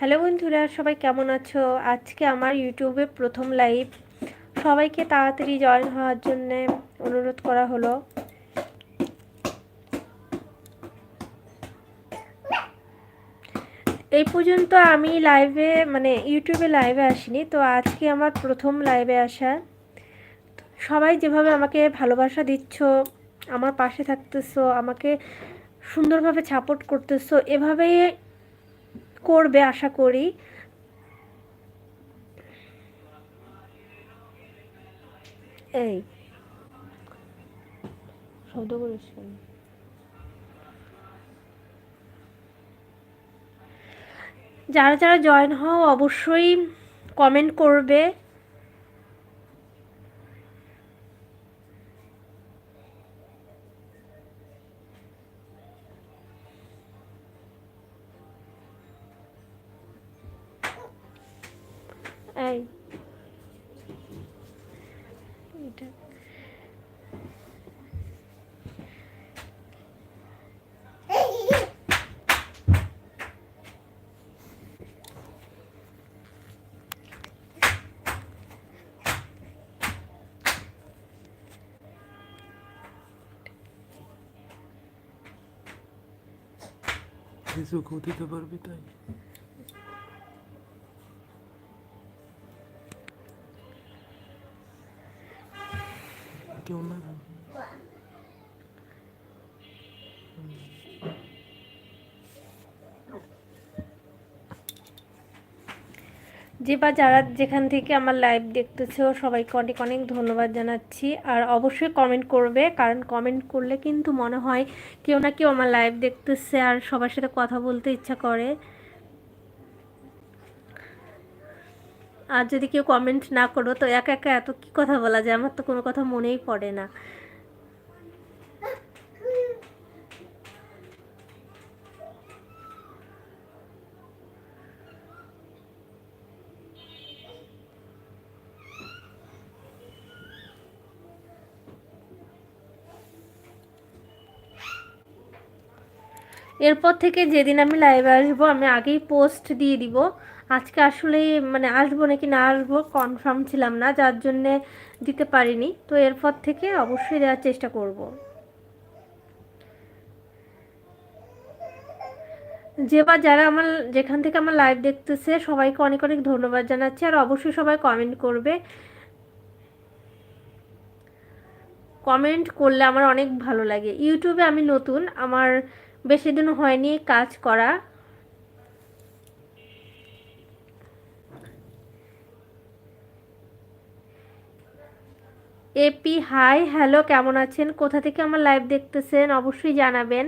Hello বন্ধুরা, সবাই কেমন আছো? আজকে আমার ইউটিউবে প্রথম লাইভ সবাইকে তাড়াতাড়ি জয়েন হওয়ার জন্য অনুরোধ করা হলো। এই পর্যন্ত আমি লাইভে মানে ইউটিউবে লাইভে আসিনি, তো আজকে আমার প্রথম লাইভে আসা। সবাই যেভাবে আমাকে ভালোবাসা দিচ্ছ, আমার পাশে থাকতেছো, আমাকে সুন্দরভাবে সাপোর্ট করতেছো, এভাবেই করবে আশা করি। এই। শব্দ যারা যারা জয়েন হও অবশ্যই কমেন্ট করবে। এই এটা ফেসবুকেও দিতে পারবি তাই কেউ না যে বা, যারা যেখান থেকে আমার লাইভ দেখতেছো, সবাইকে অনেক অনেক ধন্যবাদ জানাচ্ছি। আর অবশ্যই কমেন্ট করবে, কারণ কমেন্ট করলে কিন্তু মনে হয় কেউ না কেউ আমার লাইভ দেখতেছে আর সবার সাথে কথা বলতে ইচ্ছা করে। আর যদি কেউ কমেন্ট না করো, তো একা একা এত কী কথা বলা যায়? আমার তো কোনো কথা মনেই পড়ে না। এরপর থেকে যেদিন আমি লাইভে আসব, আমি আগেই পোস্ট দিয়ে দিব। আজকে আসলে মানে আসব নাকি না আসব কনফার্ম ছিলাম না, যার জন্যে দিতে পারিনি। তো এরপর থেকে অবশ্যই দেওয়ার চেষ্টা করব। যে বা যারা আমার, যেখান থেকে আমার লাইভ দেখতেছে, সবাইকে অনেক অনেক ধন্যবাদ জানাচ্ছি, আর অবশ্যই সবাই কমেন্ট করবে। কমেন্ট করলে আমার অনেক ভালো লাগে। ইউটিউবে আমি নতুন, আমার বেশি দিন হয়নি কাজ করা। এপি, হাই, হ্যালো, কেমন আছেন? কোথা থেকে আমার লাইভ দেখতেছেন? অবশ্যই জানাবেন।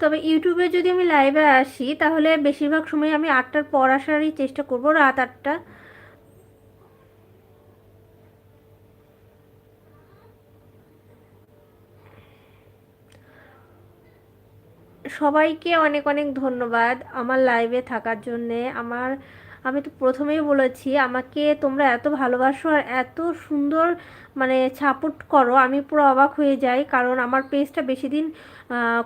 তবে ইউটিউবে যদি আমি লাইভে আসি, তাহলে বেশিরভাগ সময় আমি আটটার পর আসারই চেষ্টা করব, রাত আটটা। সবাইকে অনেক অনেক ধন্যবাদ আমার লাইভে থাকার জন্যে। আমার, আমি তো প্রথমেই বলেছি, আমাকে তোমরা এত ভালোবাসো আর এত সুন্দর মানে সাপোর্ট করো, আমি পুরো অবাক হয়ে যাই কারণ আমার পেজটা বেশি দিন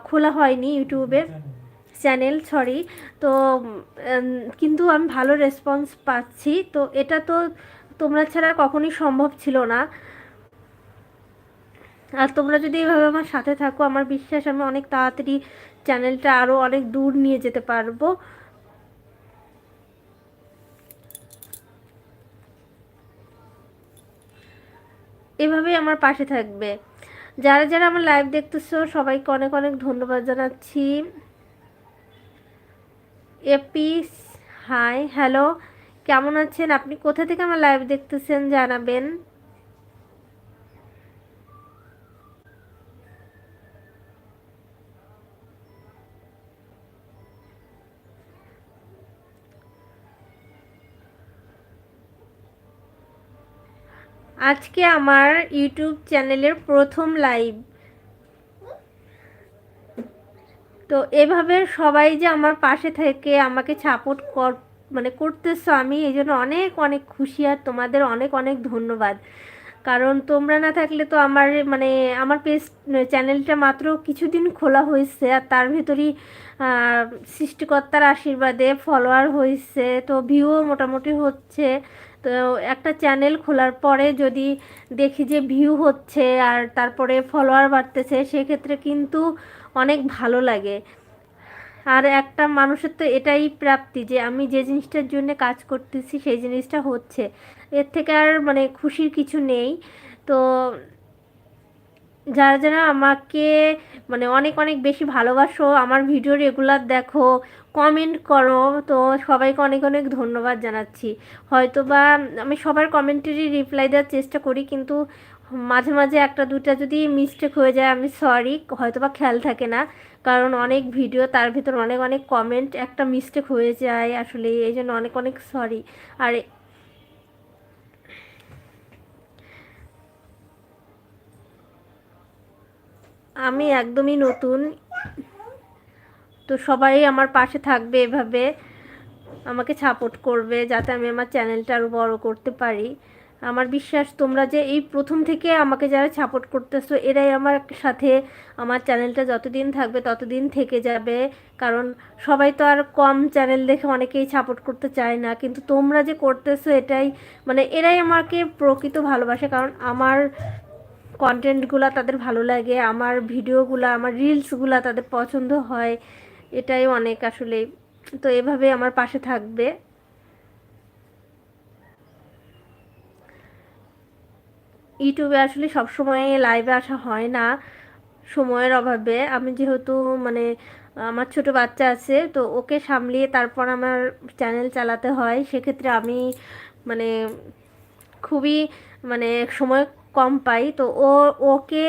খোলা হয়নি ইউটিউবে। চ্যানেল সরি তো কিন্তু আমি ভালো রেসপন্স পাচ্ছি। তো এটা তো তোমরা ছাড়া কখনোই সম্ভব ছিল না। আর তোমরা যদি এভাবে আমার সাথে থাকো, আমার বিশ্বাস, আমি অনেক তাড়াতাড়ি চ্যানেলটা আরও অনেক দূর নিয়ে যেতে পারব। এভাবেই আমার পাশে থাকবে। যারা যারা আমার লাইভ দেখতেছো, সবাইকে অনেক অনেক ধন্যবাদ জানাচ্ছি। এপিস হাই হ্যালো কেমন আছেন? আপনি কোথা থেকে আমার লাইভ দেখতেছেন জানাবেন? আজকে আমার ইউটিউব চ্যানেলের প্রথম লাইভ তো এভাবে সবাই যে আমার পাশে থেকে আমাকে সাপোর্ট কর মানে করতেছো, আমি এই জন্য অনেক অনেক খুশি আর তোমাদের অনেক অনেক ধন্যবাদ। কারণ তোমরা না থাকলে তো আমার মানে আমার পেজ চ্যানেলটা মাত্র কিছুদিন খোলা হয়েছে আর তার ভেতরই সৃষ্টিকর্তার আশীর্বাদে ফলোয়ার হয়েছে, তো ভিউও মোটামুটি হচ্ছে। তো একটা চ্যানেল খোলার পরে যদি দেখি যে ভিউ হচ্ছে আর তারপরে ফলোয়ার বাড়তেছে, সেক্ষেত্রে কিন্তু অনেক ভালো লাগে। আর একটা মানুষের তো এটাই প্রাপ্তি যে আমি যে জিনিসটার জন্য কাজ করতেছি, সেই জিনিসটা হচ্ছে। এর থেকে আর মানে খুশির কিছু নেই। তো যারা যারা আমাকে মানে অনেক অনেক বেশি ভালোবাসো, আমার ভিডিও রেগুলার দেখো কমেন্ট করো। তো সবাইকে অনেক অনেক ধন্যবাদ জানাচ্ছি। হয়তো বা আমি সবার কমেন্টেরই রিপ্লাই দেওয়ার চেষ্টা করি, কিন্তু মাঝে মাঝে একটা দুটা যদি মিস্টেক হয়ে যায়, আমি সরি হয়তো বা খেয়াল থাকে না। কারণ অনেক ভিডিও তার ভিতর অনেক অনেক কমেন্ট একটা মিস্টেক হয়ে যায় আসলে, এই জন্য অনেক অনেক সরি আর আমি একদমই নতুন। তো সবাই আমার পাশে থাকবে এভাবে। আমাকে সাপোর্ট করবে যাতে আমি আমার চ্যানেলটা আরও বড় করতে পারি। আমার বিশ্বাস তোমরা যে এই প্রথম থেকে আমাকে যারা সাপোর্ট করতেছো, এরাই আমার সাথে আমার চ্যানেলটা যতদিন থাকবে ততদিন থেকে যাবে। কারণ সবাই তো আর কম চ্যানেল দেখে অনেকেই সাপোর্ট করতে চায় না। কিন্তু তোমরা যে করতেছো এটাই মানে এরাই আমাকে প্রকৃত ভালোবাসে। কারণ আমার কন্টেন্টগুলো তাদের ভালো লাগে, আমার ভিডিওগুলো আমার রিলসগুলো তাদের পছন্দ হয়। এটাই অনেক আসলে, তো এভাবে আমার পাশে থাকবে। ইউটিউবে আসলে সবসময় লাইভে আসা হয় না, সময়ের অভাবে। আমি যেহেতু মানে আমার ছোট বাচ্চা আছে, তো ওকে সামলিয়ে তারপর আমার চ্যানেল চালাতে হয়। সেক্ষেত্রে আমি মানে খুবই মানে সময় কম পাই। তো ও, ওকে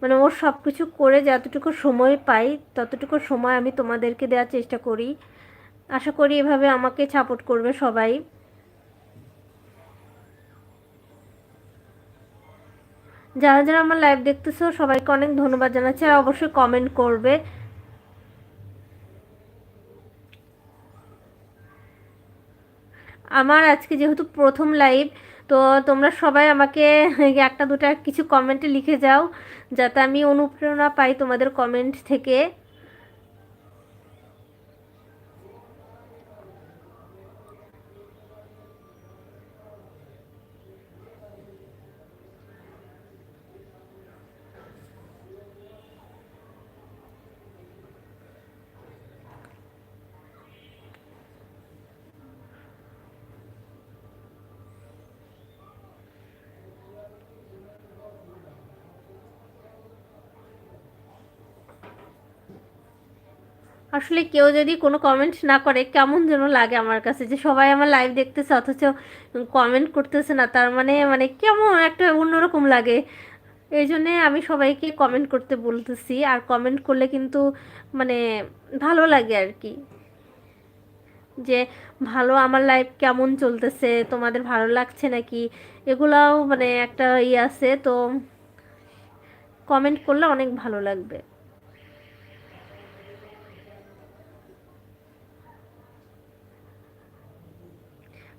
মানে ওর সব কিছু করে যতটুকু সময় পাই, ততটুকু সময় আমি তোমাদেরকে দেওয়ার চেষ্টা করি। আশা করি এভাবে আমাকে সাপোর্ট করবে সবাই। যারা যারা আমার লাইভ দেখতেছো, সবাইকে অনেক ধন্যবাদ জানাচ্ছি আর অবশ্যই কমেন্ট করবে। আমার আজকে যেহেতু প্রথম লাইভ তো তোমরা সবাই আমাকে একটা দুটা কিছু কমেন্টে লিখে যাও, যাতে আমি অনুপ্রেরণা পাই তোমাদের কমেন্ট থেকে। আসলে কেউ যদি কোনো কমেন্ট না করে, কেমন যেন লাগে আমার কাছে যে সবাই আমার লাইভ দেখতেছে, অথচ কমেন্ট করতেছে না। তার মানে মানে কেমন একটা অন্যরকম লাগে। এই জন্যে আমি সবাইকে কমেন্ট করতে বলতেছি। আর কমেন্ট করলে কিন্তু মানে ভালো লাগে আর কি। যে, ভালো আমার লাইফ কেমন চলতেছে? তোমাদের ভালো লাগছে নাকি? এগুলাও মানে একটা ইয়ে আছে, তো কমেন্ট করলে অনেক ভালো লাগবে।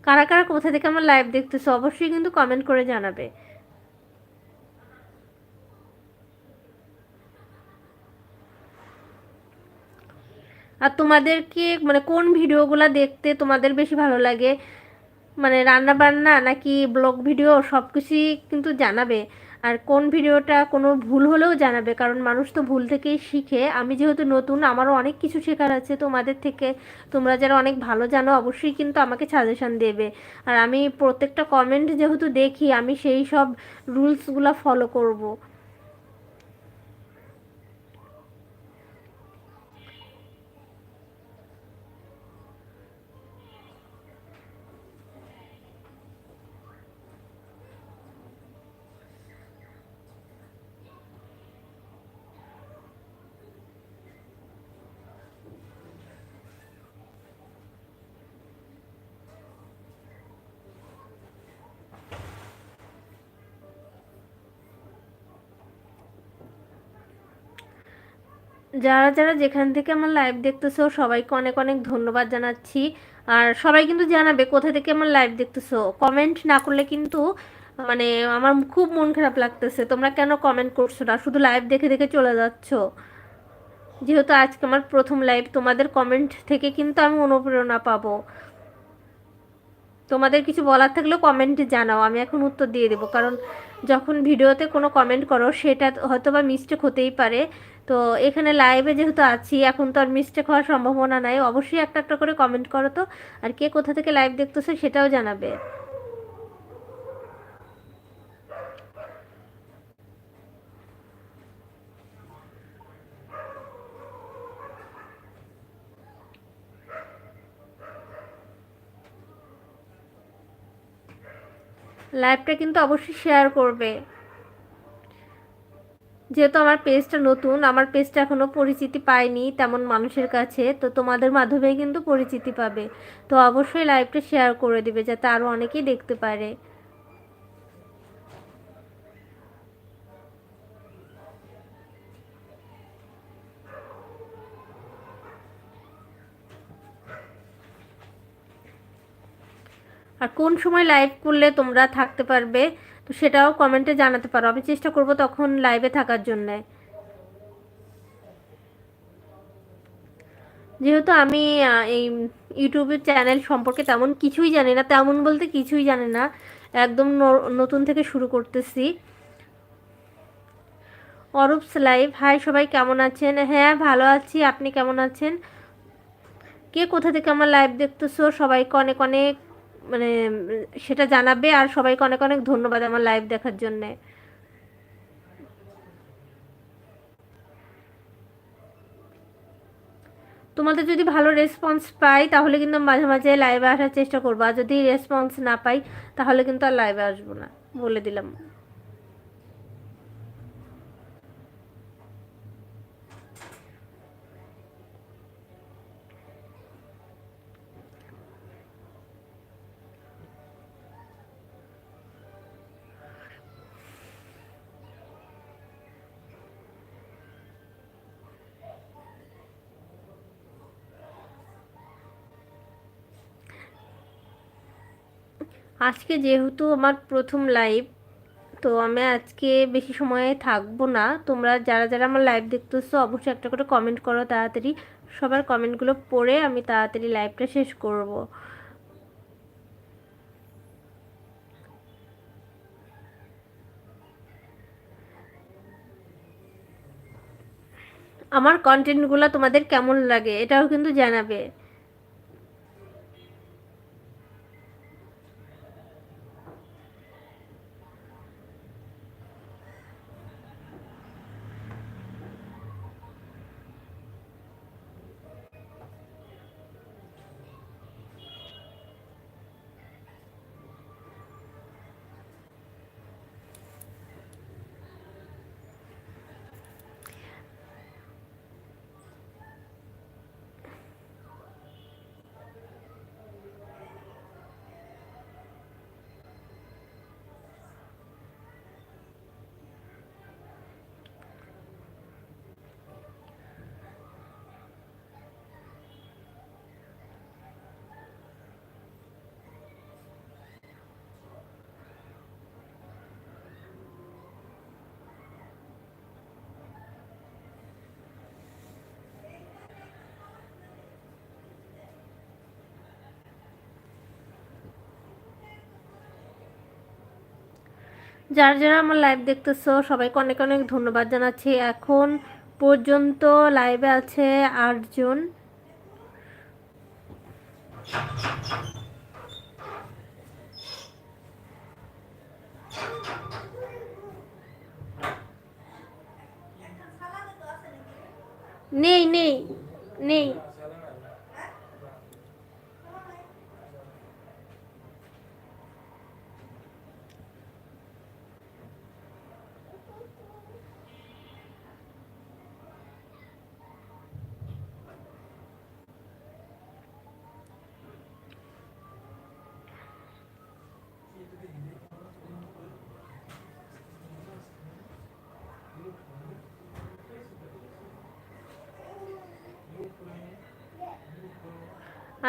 কারা কারা কোথা থেকে আমার লাইভ দেখতেছো, অবশ্যই কিন্তু কমেন্ট করে জানাবে। আর তোমাদেরকে মানে কোন ভিডিওগুলো দেখতে তোমাদের বেশি ভালো লাগে? মানে রান্না বান্না নাকি ব্লগ ভিডিও সব কিছুই কিন্তু জানাবে। আর কোন ভিডিওটা কোনো ভুল হলেও জানাবে, কারণ মানুষ তো ভুল থেকেই শিখে। আমি যেহেতু নতুন, আমারও অনেক কিছু শেখার আছে, তোমাদের থেকে। তোমরা যারা অনেক ভালো জানো, অবশ্যই কিন্তু আমাকে সাজেশান দেবে। আর আমি প্রত্যেকটা কমেন্ট যেহেতু দেখি, আমি সেই সব রুলসগুলো ফলো করব। যারা যারা যেখান থেকে আমার লাইভ দেখতেছো, সবাইকে অনেক অনেক ধন্যবাদ জানাচ্ছি। আর সবাই কিন্তু জানাবে কোথা থেকে আমার লাইভ দেখতেছো। কমেন্ট না করলে কিন্তু মানে আমার খুব মন খারাপ লাগতেছে। তোমরা কেন কমেন্ট করছ না? শুধু লাইভ দেখে দেখে চলে যাচ্ছ। যেহেতু আজকে আমার প্রথম লাইভ তোমাদের কমেন্ট থেকে কিন্তু আমি অনুপ্রেরণা পাবো। তোমাদের কিছু বলার থাকলেও কমেন্টে জানাও, আমি এখন উত্তর দিয়ে দেবো। কারণ যখন ভিডিওতে কোনো কমেন্ট করো, সেটা হয়তো বা মিস্টেক হতেই পারে। তো এখানে লাইভে যেহেতু আছি, এখন তো আর মিস্টেক হওয়ার সম্ভাবনা নাই। অবশ্যই একটা একটা করে কমেন্ট করো তো, আর কে কোথা থেকে লাইভ দেখতেছে সেটাও জানাবে। লাইভটা কিন্তু অবশ্যই শেয়ার করবে। যেহেতু আমার পেজটা নতুন, আমার পেজটা এখনও পরিচিতি পায়নি তেমন মানুষের কাছে, তো তোমাদের মাধ্যমেই কিন্তু পরিচিতি পাবে। তো অবশ্যই লাইভটা শেয়ার করে দিবে, যাতে আরও অনেকেই দেখতে পারে। আর কোন সময় লাইভ করলে তোমরা থাকতে পারবে, তো সেটাও কমেন্টে জানাতে পারো। আমি চেষ্টা করব তখন লাইভে থাকার জন্যে। যেহেতু আমি এই ইউটিউবের চ্যানেল সম্পর্কে তেমন কিছুই জানি না, তেমন বলতে কিছুই জানি না, একদম নতুন থেকে শুরু করতেছি। অরূপস লাইভ হাই সবাই কেমন আছেন? হ্যাঁ ভালো আছি, আপনি কেমন আছেন? কে কোথা থেকে আমার লাইভ দেখতেছো? সবাইকে অনেক অনেক মানে সেটা জানাবে আর সবাইকে অনেক অনেক ধন্যবাদ আমার লাইভ দেখার জন্যে। তোমাদের যদি ভালো রেসপন্স পাই, তাহলে কিন্তু মাঝে মাঝে লাইভে আসার চেষ্টা করব। আর যদি রেসপন্স না পাই, তাহলে কিন্তু আর লাইভে আসব না, বলে দিলাম। আজকে যেহেতু আমার প্রথম লাইভ তো আমি আজকে বেশি সময়ে থাকব না। তোমরা যারা যারা আমার লাইভ দেখতেছো, অবশ্যই একটা করে কমেন্ট করো তাড়াতাড়ি। সবার কমেন্টগুলো পড়ে আমি তাড়াতাড়ি লাইভটা শেষ করব। আমার কন্টেন্টগুলো তোমাদের কেমন লাগে এটাও কিন্তু জানাবে। যারা যারা আমার লাইভ দেখতেছো, সবাইকে অনেক অনেক ধন্যবাদ জানাচ্ছি। এখন পর্যন্ত লাইভে আছে আটজন। নেই নেই নেই।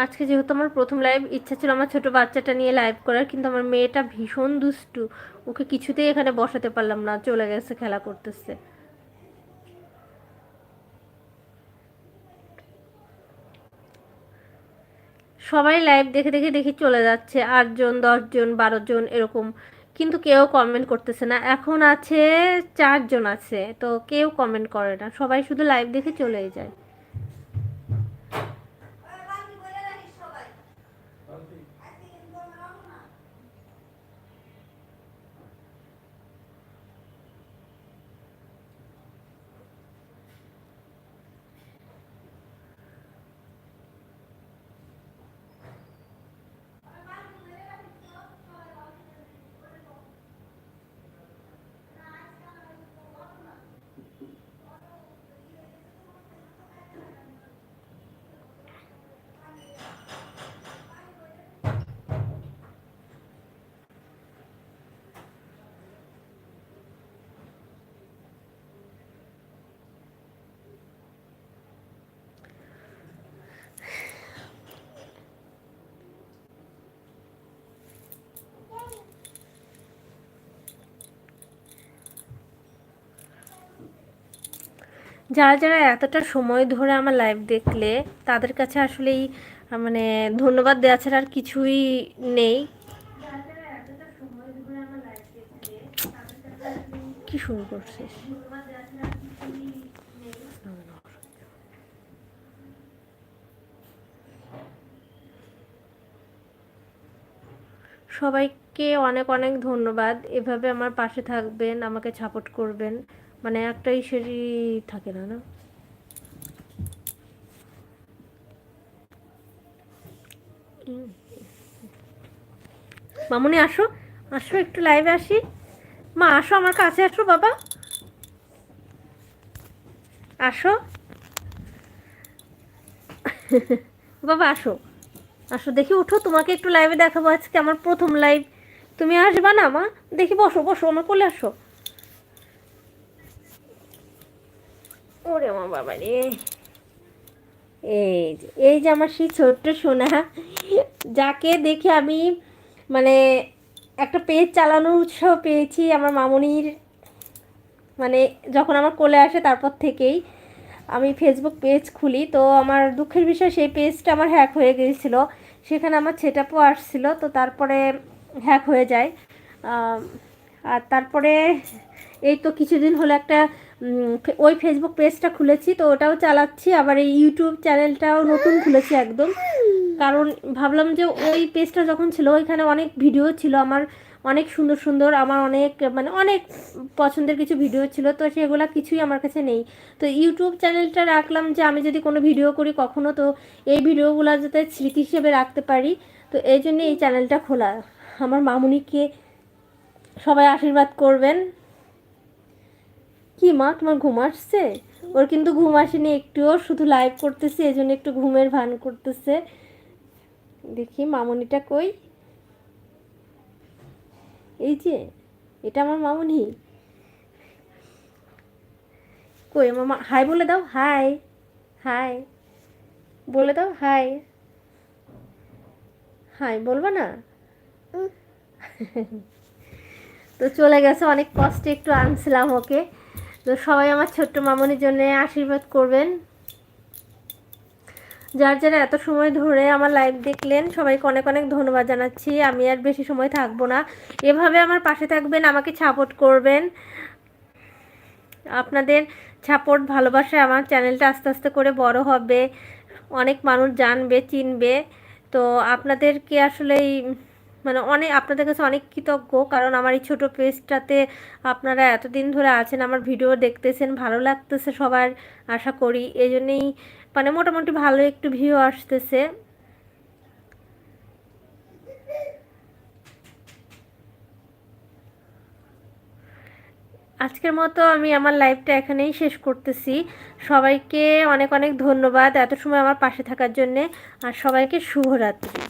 আজকে যেহেতু আমার প্রথম লাইভ ইচ্ছা ছিল আমার ছোট বাচ্চাটা নিয়ে লাইভ করার, কিন্তু আমার মেয়েটা ভীষণ দুষ্টু। ওকে কিছুতেই এখানে বসাতে পারলাম না, চলে গেছে, খেলা করতেছে। সবাই লাইভ দেখে দেখে দেখে চলে যাচ্ছে, আটজন, দশজন বারো জন এরকম। কিন্তু কেউ কমেন্ট করতেছে না। এখন আছে চারজন আছে, তো কেউ কমেন্ট করে না। সবাই শুধু লাইভ দেখে চলেই যায়। যারা যারা এতটা সময় ধরে আমার লাইভ দেখলে, তাদের কাছে আসলেই মানে ধন্যবাদ দেওয়া ছাড়া আর কিছুই নেই। কি শুরু করছিস? সবাইকে অনেক অনেক ধন্যবাদ। এভাবে আমার পাশে থাকবেন, আমাকে সাপোর্ট করবেন। মানে একটাই সেরি থাকে না না? মামুনি, আসো। আসো, একটু লাইভে আসি। মা, আসো আমার কাছে, আসো বাবা। আসো। বাবা, আসো। আসো, দেখি উঠো, তোমাকে একটু লাইভে দেখাবো আজকে আমার প্রথম লাইভ তুমি আসবা না, মা? দেখি, বসো বসো, আমার কোলে আসো। ওরে আমার বাবা রে। এই যে এই যে আমার সেই ছোট্ট সোনা, যাকে দেখে আমি মানে একটা পেজ চালানোর উৎসাহ পেয়েছি আমার মামনির মানে যখন আমার কোলে আসে তারপর থেকেই আমি ফেসবুক পেজ খুলি। তো আমার দুঃখের বিষয়, সেই পেজটা আমার হ্যাক হয়ে গিয়েছিল। সেখানে আমার ছেটাপও আসছিল, তো তারপরে হ্যাক হয়ে যায়। আর তারপরে এই তো কিছুদিন হলো একটা ওই ফেসবুক পেজটা খুলেছি, তো ওটাও চালাচ্ছি। আবার এই ইউটিউব চ্যানেলটাও নতুন খুলেছি একদম। কারণ ভাবলাম যে ওই পেজটা যখন ছিল, ওইখানে অনেক ভিডিও ছিল আমার, অনেক সুন্দর সুন্দর, আমার অনেক মানে অনেক পছন্দের কিছু ভিডিও ছিল, তো সেগুলো কিছুই আমার কাছে নেই। তো ইউটিউব চ্যানেলটা রাখলাম যে আমি যদি কোনো ভিডিও করি কখনো, তো এই ভিডিওগুলো যাতে স্মৃতি হিসেবে রাখতে পারি। তো এই জন্য এই চ্যানেলটা খোলা। আমার মামুনিকে সবাই আশীর্বাদ করবেন। কি মা তোমার ঘুম আসছে? ওর কিন্তু ঘুম আসেনি একটুও শুধু লাইভ করতেছে এই জন্য একটু ঘুমের ভান করতেছে। দেখি মামুনিটা কই? এই যে এটা আমার মামুনি। কই আমার মা হাই বলে দাও হাই হাই বলে দাও হাই হাই বলবা না? তো চলে গেছে অনেক কষ্টে একটু আনছিলাম ওকে। তো সবাই আমার ছোট্ট মামনির জন্য আশীর্বাদ করবেন। যার যারা এত সময় ধরে আমার লাইভ দেখলেন, সবাইকে অনেক অনেক ধন্যবাদ জানাচ্ছি। আমি আর বেশি সময় থাকব না। এভাবে আমার পাশে থাকবেন, আমাকে সাপোর্ট করবেন। আপনাদের সাপোর্ট ভালোবাসায় আমার চ্যানেলটা আস্তে আস্তে করে বড় হবে। অনেক মানুষ জানবে, চিনবে। তো আপনাদেরকে আসলেই মানে অনেক, আপনাদের কাছে অনেক কৃতজ্ঞ, কারণ আমার এই ছোটো পেজটাতে আপনারা এতদিন ধরে আছেন, আমার ভিডিও দেখতেছেন, ভালো লাগতেছে সবার, আশা করি। এই জন্যেই মানে মোটামুটি ভালো একটু ভিউ আসতেছে। আজকের মতো আমি আমার লাইভটা এখানেই শেষ করতেছি। সবাইকে অনেক অনেক ধন্যবাদ এত সময় আমার পাশে থাকার জন্যে, আর সবাইকে শুভরাত্রি।